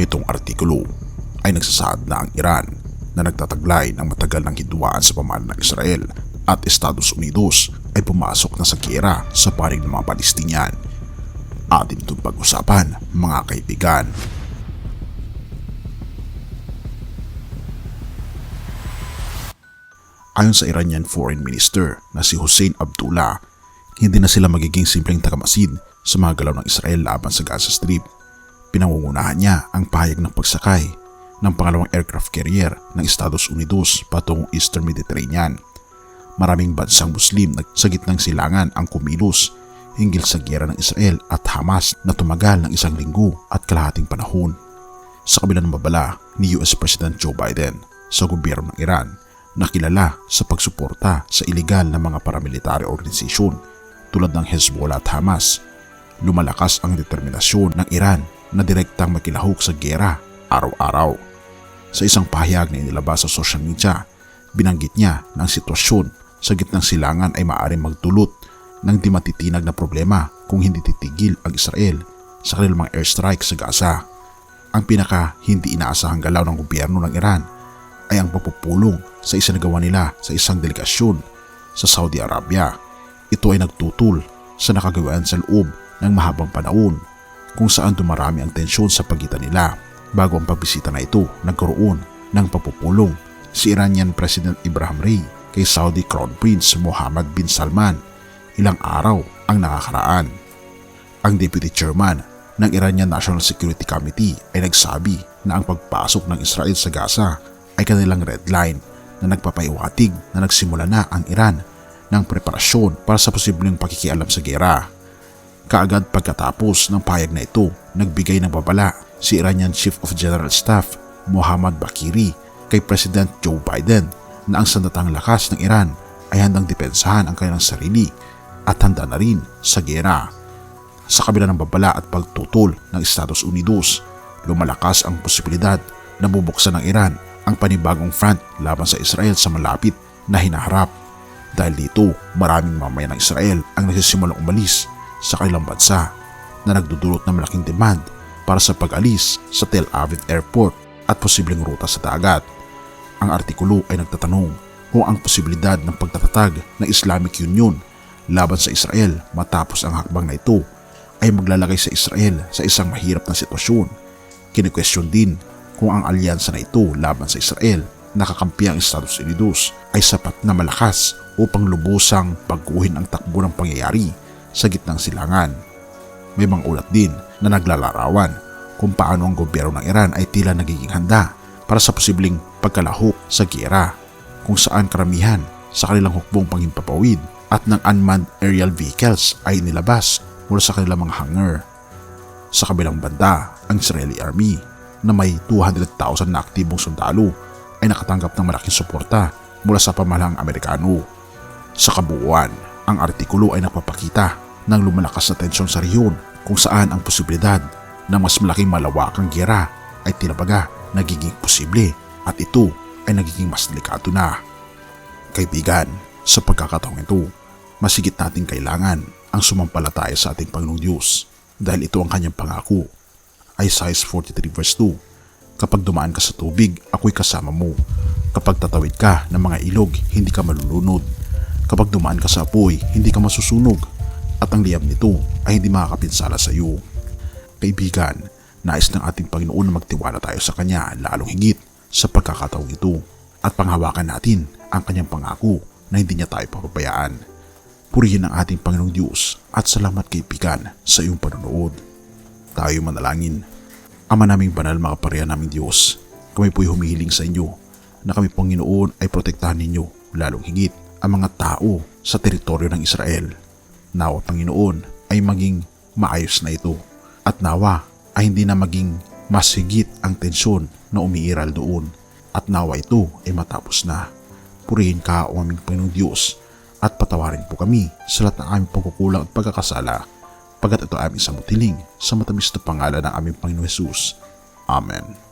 Itong artikulo ay nagsasaad na ang Iran na nagtataglay ng matagal ng hidwaan sa pamahalaan ng Israel at Estados Unidos ay pumasok na sa gera sa panig ng mga Palestinian. Atin itong pag-usapan mga kaibigan. Ayon sa Iranian Foreign Minister na si Hussein Abdullah, hindi na sila magiging simpleng tagamasid sa mga galaw ng Israel laban sa Gaza Strip. Pinangungunahan niya ang pahayag ng pagsakay ng pangalawang aircraft carrier ng Estados Unidos patungong Eastern Mediterranean. Maraming bansang Muslim sa gitnang silangan ang kumilos hinggil sa gera ng Israel at Hamas na tumagal ng isang linggo at kalahating panahon. Sa kabila ng babala ni US President Joe Biden sa gobyerno ng Iran na kilala sa pagsuporta sa ilegal na mga paramilitary organisasyon tulad ng Hezbollah at Hamas, lumalakas ang determinasyon ng Iran na direktang makilahok sa gera araw-araw. Sa isang pahayag na inilabas sa social media, binanggit niya na ang sitwasyon sa gitnang silangan ay maaaring magdulot ng di matitinag na problema kung hindi titigil ang Israel sa kanilang mga airstrike sa Gaza. Ang pinaka hindi inaasahang galaw ng gobyerno ng Iran ay ang pagpupulong sa isinagawa nila sa isang delegasyon sa Saudi Arabia. Ito ay nagtutul sa nakagawaan sa loob ng mahabang panahon kung saan dumarami ang tensyon sa pagitan nila. Bago ang pagbisita na ito, nagkaroon ng pagpupulong si Iranian President Ibrahim Ray kay Saudi Crown Prince Mohammed bin Salman ilang araw ang nakakaraan. Ang Deputy Chairman ng Iranian National Security Committee ay nagsabi na ang pagpasok ng Israel sa Gaza ay kanilang red line na nagpapahiwatig na nagsimula na ang Iran ng preparasyon para sa posibleng pakikialam sa gera. Kaagad pagkatapos ng payag na ito, nagbigay ng babala si Iranian Chief of General Staff Mohammad Bakiri kay President Joe Biden na ang sandatang lakas ng Iran ay handang depensahan ang kanilang sarili at handa na rin sa gera. Sa kabila ng babala at pagtutol ng Estados Unidos, lumalakas ang posibilidad na bubuksan ng Iran ang panibagong front laban sa Israel sa malapit na hinaharap. Dahil dito, maraming mamaya ng Israel ang nagsisimulang umalis sa kanilang bansa na nagdudulot ng malaking demand para sa pag-alis sa Tel Aviv Airport at posibleng ruta sa dagat. Ang artikulo ay nagtatanong kung ang posibilidad ng pagtatatag ng Islamic Union laban sa Israel matapos ang hakbang na ito ay maglalagay sa Israel sa isang mahirap na sitwasyon. Kinikwestiyon din kung ang alyansa na ito laban sa Israel nakakampi ang Estados Unidos ay sapat na malakas upang lubusang pagguhin ang takbo ng pangyayari sa gitnang silangan. May mga ulat din na naglalarawan kung paano ang gobyerno ng Iran ay tila nagiging handa para sa posibleng pagkalahok sa gera kung saan karamihan sa kanilang hukbong panghimpapawid at ng unmanned aerial vehicles ay nilabas mula sa kanilang mga hangar. Sa kabilang banda, ang Israeli Army na may 200,000 na aktibong sundalo ay nakatanggap ng malaking suporta mula sa pamahalaang Amerikano. Sa kabuuan, ang artikulo ay napapakita ng lumalakas na tensyon sa rehiyon kung saan ang posibilidad ng mas malaking malawakang gera ay tinabaga nagiging posible at ito ay nagiging mas delikado na. Kaibigan, sa pagkakataong ito, masigit nating kailangan ang sumampalataya sa ating Panginoong Diyos dahil ito ang kanyang pangako Isaiah 43 verse 2. Kapag dumaan ka sa tubig, ako'y kasama mo. Kapag tatawid ka ng mga ilog, hindi ka malulunod. Kapag dumaan ka sa apoy, hindi ka masusunog. At ang liyab nito ay hindi makakapinsala sa iyo. Kaibigan, nais ng ating Panginoon na magtiwala tayo sa Kanya lalong higit sa pagkakataong ito at panghawakan natin ang Kanyang pangako na hindi niya tayo papabayaan. Purihin ang ating Panginoong Diyos at salamat kaibigan sa iyong panonood. Tayo manalangin. Ama naming banal mga pareha naming Diyos, kami po'y humihiling sa inyo na kami Panginoon ay protektahan ninyo lalong higit ang mga tao sa teritoryo ng Israel. Nawa Panginoon ay maging maayos na ito at nawa ay hindi na maging mas higit ang tensyon na umiiral doon at nawa ito ay matapos na. Purihin ka o aming Panginoong Diyos at patawarin po kami sa lahat ng aming pagkukulang at pagkakasala pagkat ito aming samutiling sa matamis na pangalan ng aming Panginoon Jesus. Amen.